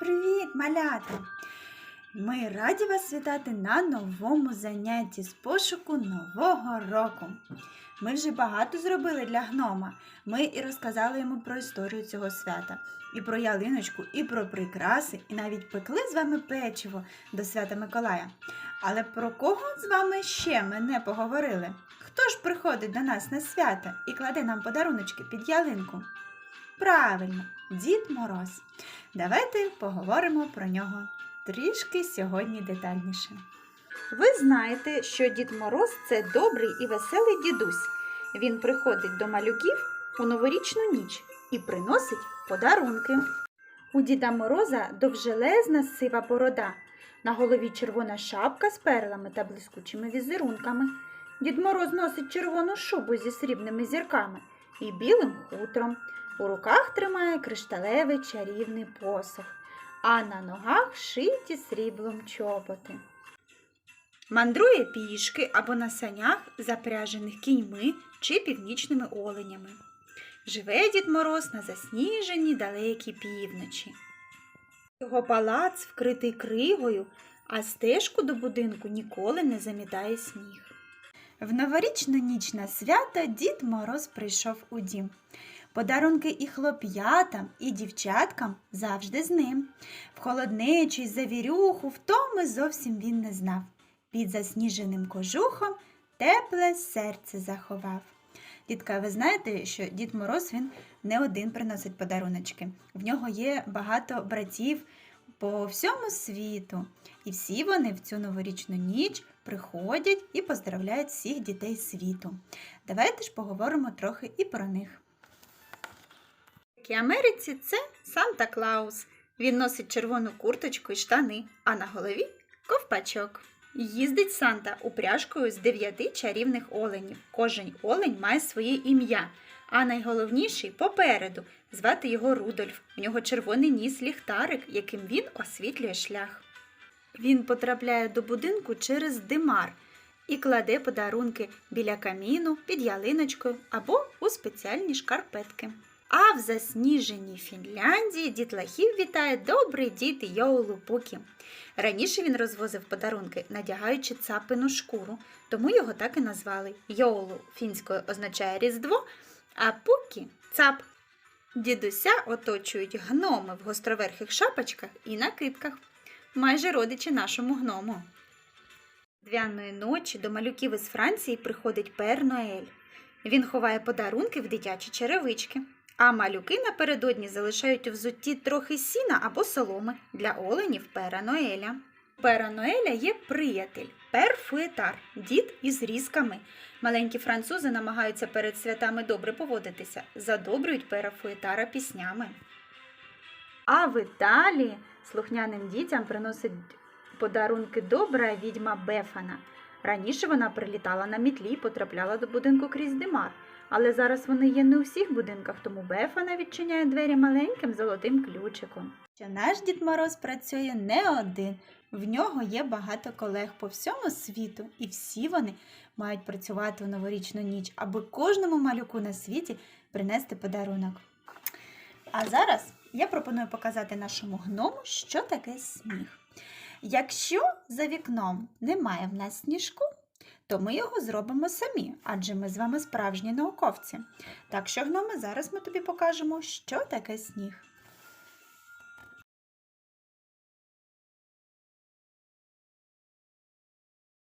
Привіт, малята! Ми раді вас вітати на новому занятті з пошуку нового року. Ми вже багато зробили для гнома. Ми і розказали йому про історію цього свята, і про ялиночку, і про прикраси, і навіть пекли з вами печиво до свята Миколая. Але про кого з вами ще ми не поговорили? Хто ж приходить до нас на свято і кладе нам подаруночки під ялинку? Правильно, Дід Мороз. Давайте поговоримо про нього трішки сьогодні детальніше. Ви знаєте, що Дід Мороз це добрий і веселий дідусь. Він приходить до малюків у новорічну ніч і приносить подарунки. У Діда Мороза довжелезна сива борода, на голові червона шапка з перлами та блискучими візерунками. Дід Мороз носить червону шубу зі срібними зірками і білим хутром. У руках тримає кришталевий чарівний посох, а на ногах шиті сріблом чоботи. Мандрує пішки або на санях, запряжених кіньми чи північними оленями. Живе Дід Мороз на засніженій далекій півночі. Його палац вкритий кригою, а стежку до будинку ніколи не замітає сніг. В новорічну ніч на свято Дід Мороз прийшов у дім. Подарунки і хлоп'ятам, і дівчаткам завжди з ним. В холоднечу й завірюху втоми зовсім він не знав. Під засніженим кожухом тепле серце заховав. Дітка, ви знаєте, що Дід Мороз він не один приносить подаруночки. В нього є багато братів по всьому світу. І всі вони в цю новорічну ніч приходять і поздравляють всіх дітей світу. Давайте ж поговоримо трохи і про них. Америці це Санта Клаус. Він носить червону курточку і штани, а на голові ковпачок. Їздить Санта упряжкою з дев'яти чарівних оленів. Кожен олень має своє ім'я, а найголовніший попереду звати його Рудольф. У нього червоний ніс ліхтарик, яким він освітлює шлях. Він потрапляє до будинку через димар і кладе подарунки біля каміну, під ялиночкою або у спеціальні шкарпетки. А в засніженій Фінляндії дітлахів вітає добрий дід Йоулу Пукі. Раніше він розвозив подарунки, надягаючи цапину шкуру, тому його так і назвали. Йоулу фінською означає різдво, а Пукі цап. Дідуся оточують гноми в гостроверхих шапочках і накидках, майже родичі нашому гному. Двяної ночі до малюків із Франції приходить Пер Ноель. Він ховає подарунки в дитячі черевички. А малюки напередодні залишають у взутті трохи сіна або соломи для оленів Пера Ноеля. Пера Ноеля є приятель Пер Фуетар, дід із різками. Маленькі французи намагаються перед святами добре поводитися, задобрюють Пера Фуетара піснями. А в Італії слухняним дітям приносить подарунки добра відьма Бефана. Раніше вона прилітала на мітлі і потрапляла до будинку крізь димар. Але зараз вони є не у всіх будинках, тому Бефана відчиняє двері маленьким золотим ключиком. Що наш Дід Мороз працює не один. В нього є багато колег по всьому світу, і всі вони мають працювати у новорічну ніч, аби кожному малюку на світі принести подарунок. А зараз я пропоную показати нашому гному, що таке сніг. Якщо за вікном немає в нас сніжку, то ми його зробимо самі, адже ми з вами справжні науковці. Так що, гноми, зараз ми тобі покажемо, що таке сніг.